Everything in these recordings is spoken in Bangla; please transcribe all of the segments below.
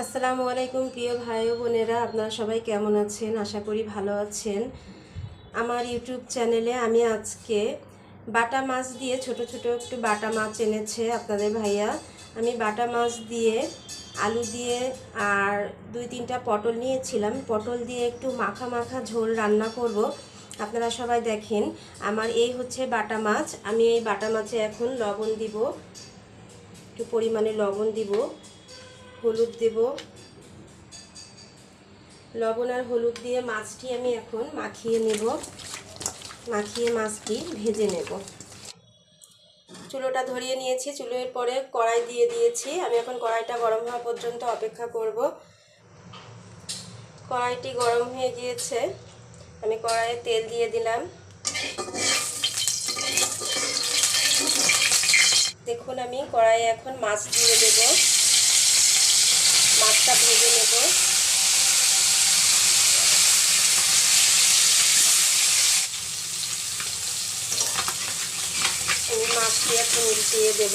আসসালামু আলাইকুম, প্রিয় ভাই ও বোনেরা। আপনারা সবাই কেমন আছেন? আশা করি ভালো আছেন। আমার ইউটিউব চ্যানেলে আমি আজকে বাটা মাছ দিয়ে ছোট ছোট একটু বাটা মাছ এনেছে আপনাদের ভাইয়া। আমি বাটা মাছ দিয়ে আলু দিয়ে আর দুই, তিনটা পটল নিয়েছিলাম। পটল দিয়ে একটু মাখা মাখা ঝোল রান্না করব। আপনারা সবাই দেখেন, আমার এই হচ্ছে বাটা মাছ। আমি এই বাটা মাছে এখন লবণ দিব, একটু পরিমাণে লবণ দিব। হলুদ দেব। লবণ আর হলুদ দিয়ে মাছটি আমি এখন মাখিয়ে নেব। মাখিয়ে মাছটি ভেজে নেব। চুলোটা ধরিয়ে নিয়েছি। চুলোর পরে কড়াই দিয়ে দিয়েছি। আমি এখন কড়াইটা গরম হওয়া পর্যন্ত অপেক্ষা করব। কড়াইটি গরম হয়ে গিয়েছে। আমি কড়াইয়ে তেল দিয়ে দিলাম। দেখুন আমি কড়াইয়ে এখন মাছ দিয়ে দেবো। মাছটা ভেজে নেব। আমি মাছটি এখন উল্টিয়ে দেব।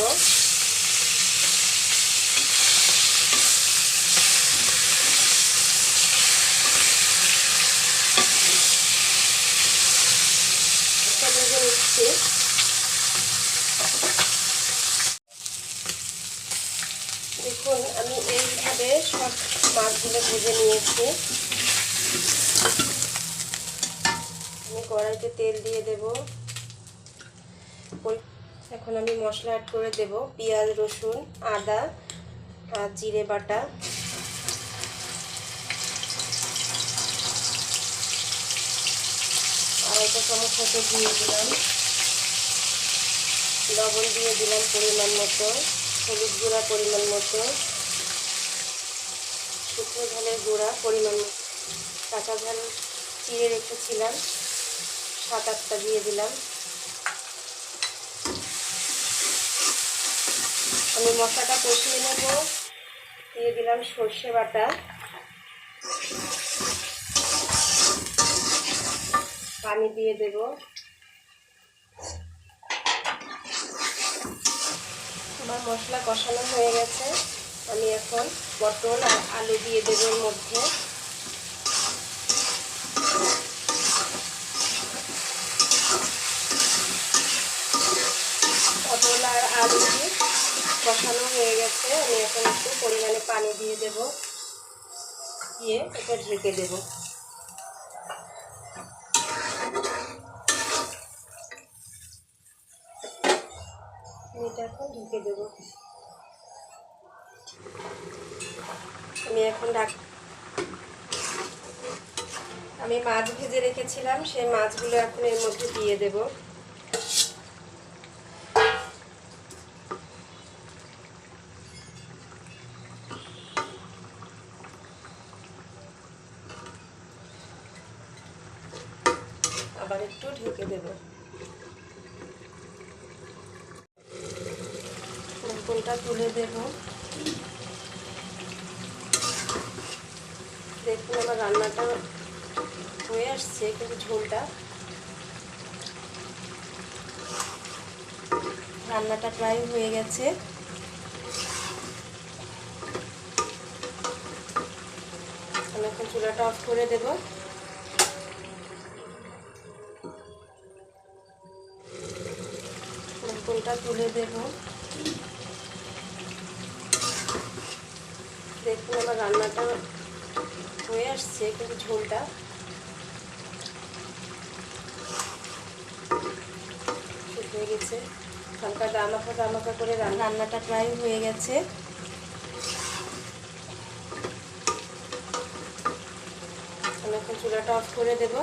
একটা ভেজে নিচ্ছি দেখুন আমি এইভাবে সব মাছগুলো ভেজে নিয়েছি। আমি কড়াইতে তেল দিয়ে দেব। এখন আমি মশলা অ্যাড করে দেব। পেঁয়াজ, রসুন, আদা আর জিরে বাটা। আড়াইটা চামচ মতো দিয়ে দিলাম। লবণ দিয়ে দিলাম পরিমাণ মতো, হলুদ গুঁড়া পরিমাণ মতো। শুকনো ঝালের গুঁড়া, পরিমাণ কাঁচা ঝাল চিড়ে রেখেছিলাম। সাত, আটটা দিয়ে দিলাম। আমি মশলাটা কষিয়ে নেব। দিয়ে দিলাম সর্ষে বাটা। পানি দিয়ে দেবো। আমার মশলা কষানো হয়ে গেছে। আমি এখন পটল আর আলু দিয়ে দেব এর মধ্যে। পটল আর আলু দিয়ে কষানো হয়ে গেছে। আমি এখন একটু পরিমাণে পানি দিয়ে দেব। দিয়ে এটা ঢেকে দেবো। এটা এখন ঢেকে দেবো। আমি এখন ডাক আমি মাছ ভেজে রেখেছিলাম, সেই মাছগুলো এখন এর মধ্যে দিয়ে দেব। আবার একটু ঢেকে দেবো। ঢাকনটা তুলে দেব। দেখুন আমার রান্নাটা হয়ে আসছে, কিন্তু ঝোলটা। রান্নাটা প্রায় হয়ে গেছে। এখন চুলাটা অফ করে দেব। ঢাকনটা তুলে দেবো। দেখুন আমার রান্নাটা আসছে কিন্তু ঝোলটা। হয়ে গেছে। হালকা দামাখা দামাখা করে রান্নাটা প্রায় হয়ে গেছে। আমি এখন চুলাটা অফ করে দেবো।